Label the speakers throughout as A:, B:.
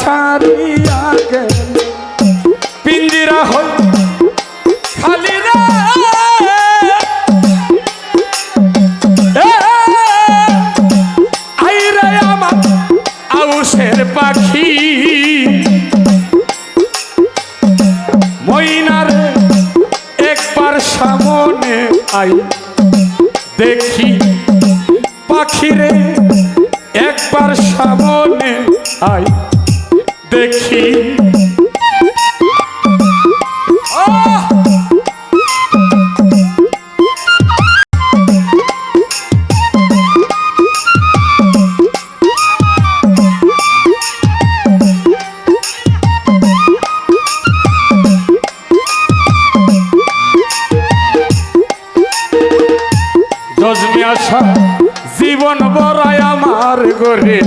A: ছাড়িয়া গেলে। পিঞ্জিরা হই, খালি রে। আই রে আমার আউসের পাখি। মইনারে একবার সামনে আই। দেখি পাখিরে একবার সামনে আই। দেখি। জীবন বড়াই আমার গরে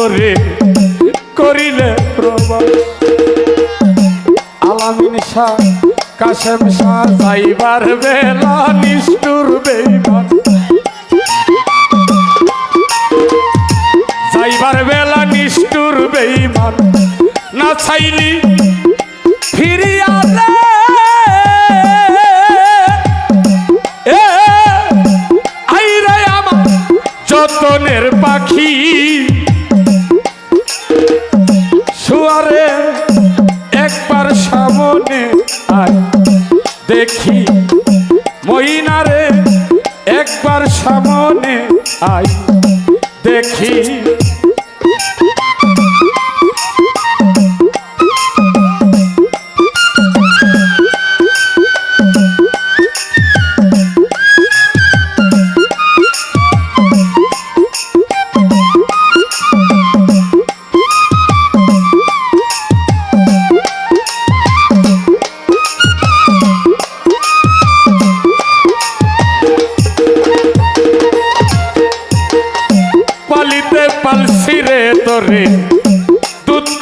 A: গরে করিলে প্রবাস আলামিন শাহ, কাশেম শাহ, যাইবার বেলা নিষ্ঠুর বেইমান। যাইবার বেলা নিষ্ঠুর বেইমান। না চাইলি দেখি মইনারে একবার সামনে আই দেখি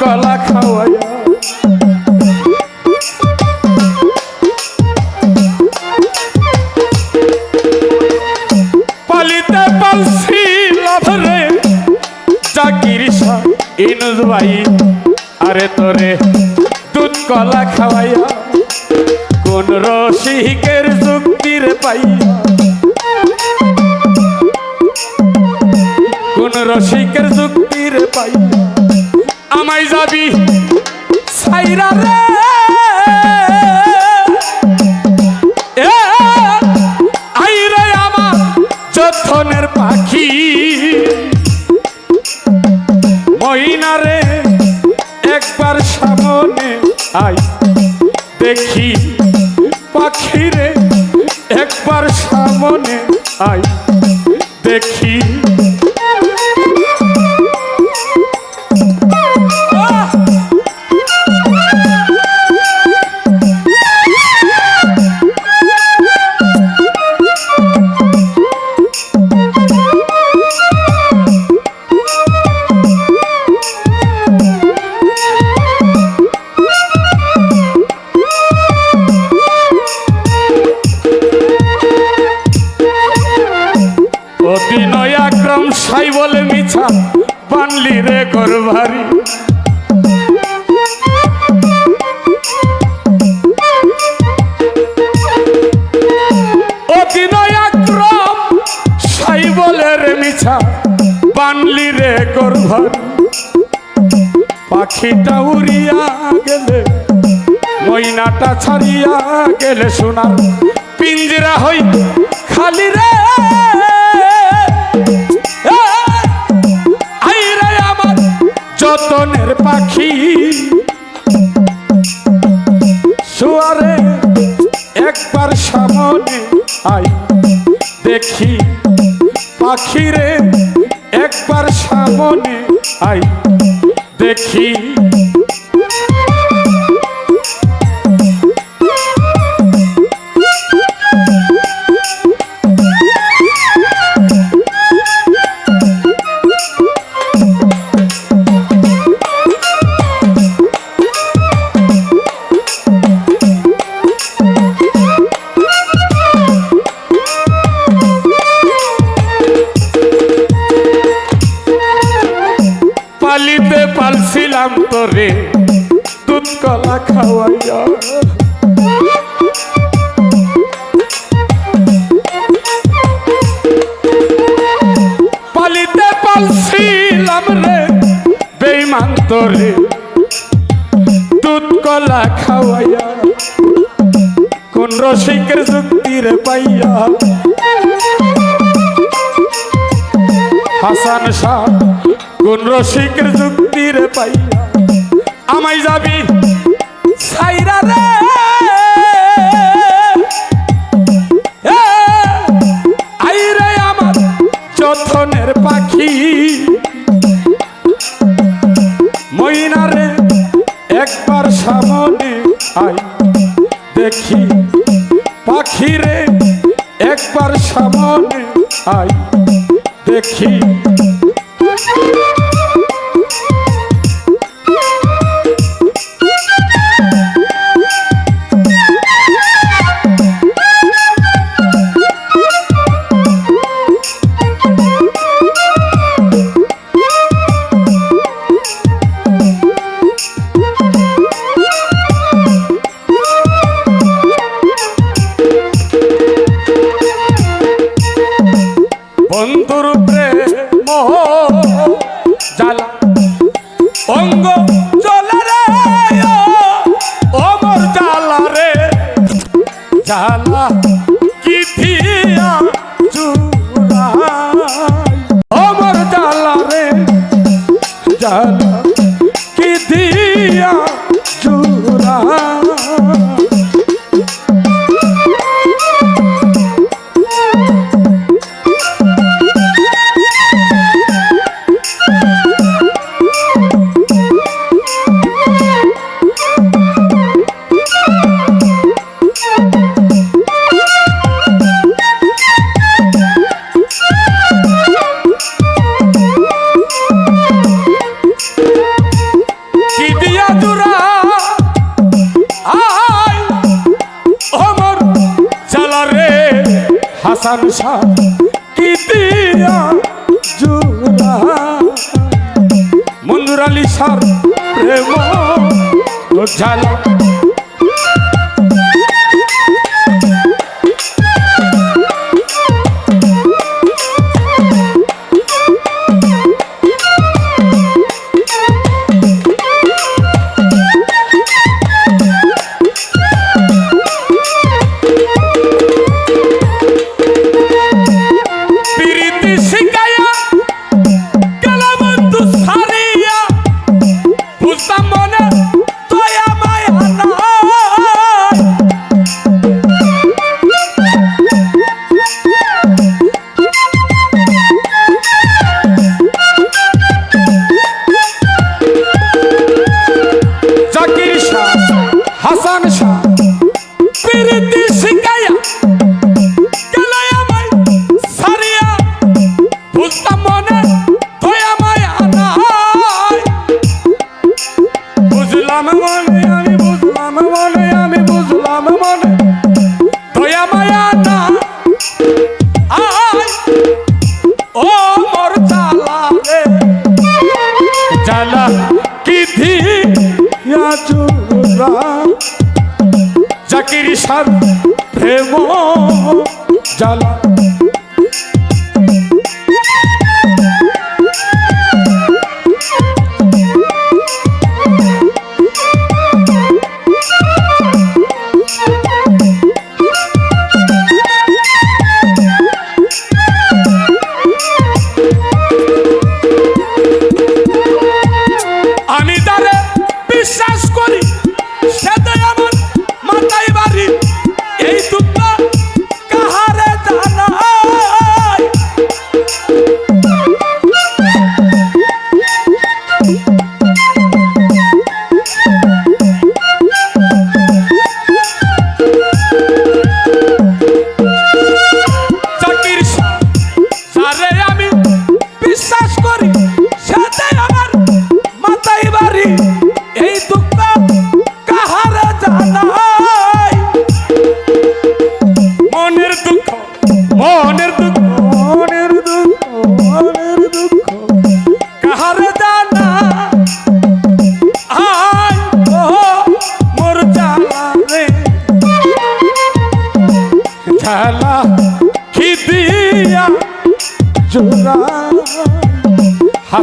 A: কলা খাওয়াইয়া পালিতে পালসি লাভ রে ইনুজ ভাই। আরে তোরে দুধ কলা খাওয়াইয়া, কোন রসিকের যুক্তির পাইয়া। কোন রসিকের যুক্তির পাই আমায় যাবি? সাইরা রে। আইরে আমার যথনের পাখি। মহিনারে একবার সামনে আই দেখি পাখিরে একবার সামনে আই দেখি সাই বলে মিছা, বানলি রে সাই বলে রে মিছা, বানলি রে করভারি পাখিটা উড়িয়া গেলে, ময়নাটা ছাড়িয়া গেলে সোনার পিঞ্জরা হই খালি রে। যতনের পাখি। সোয়ারে একবার সামনে আই দেখি পাখিরে একবার সামনে আই দেখি পালিতে পালছিলাম রে বেইমান তোরে। দুধ, কলা খাওয়াইয়া, কোন রসিকের যুক্তির পাইয়া। হাসান শাহ কোন রসিকের যুক্তির পাইয়া। আমায় যাবি সাইরা রে। আইরে আমার যতনের পাখি। মইনারে একবার সামনে আই দেখি। পাখিরে একবার সামনে আই দেখি। শাহ কি দিয়া জুরা মঞ্জুর আলী সার প্রেম ও বিশ্বাস করি।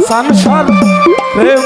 A: হাসান সর প্রেম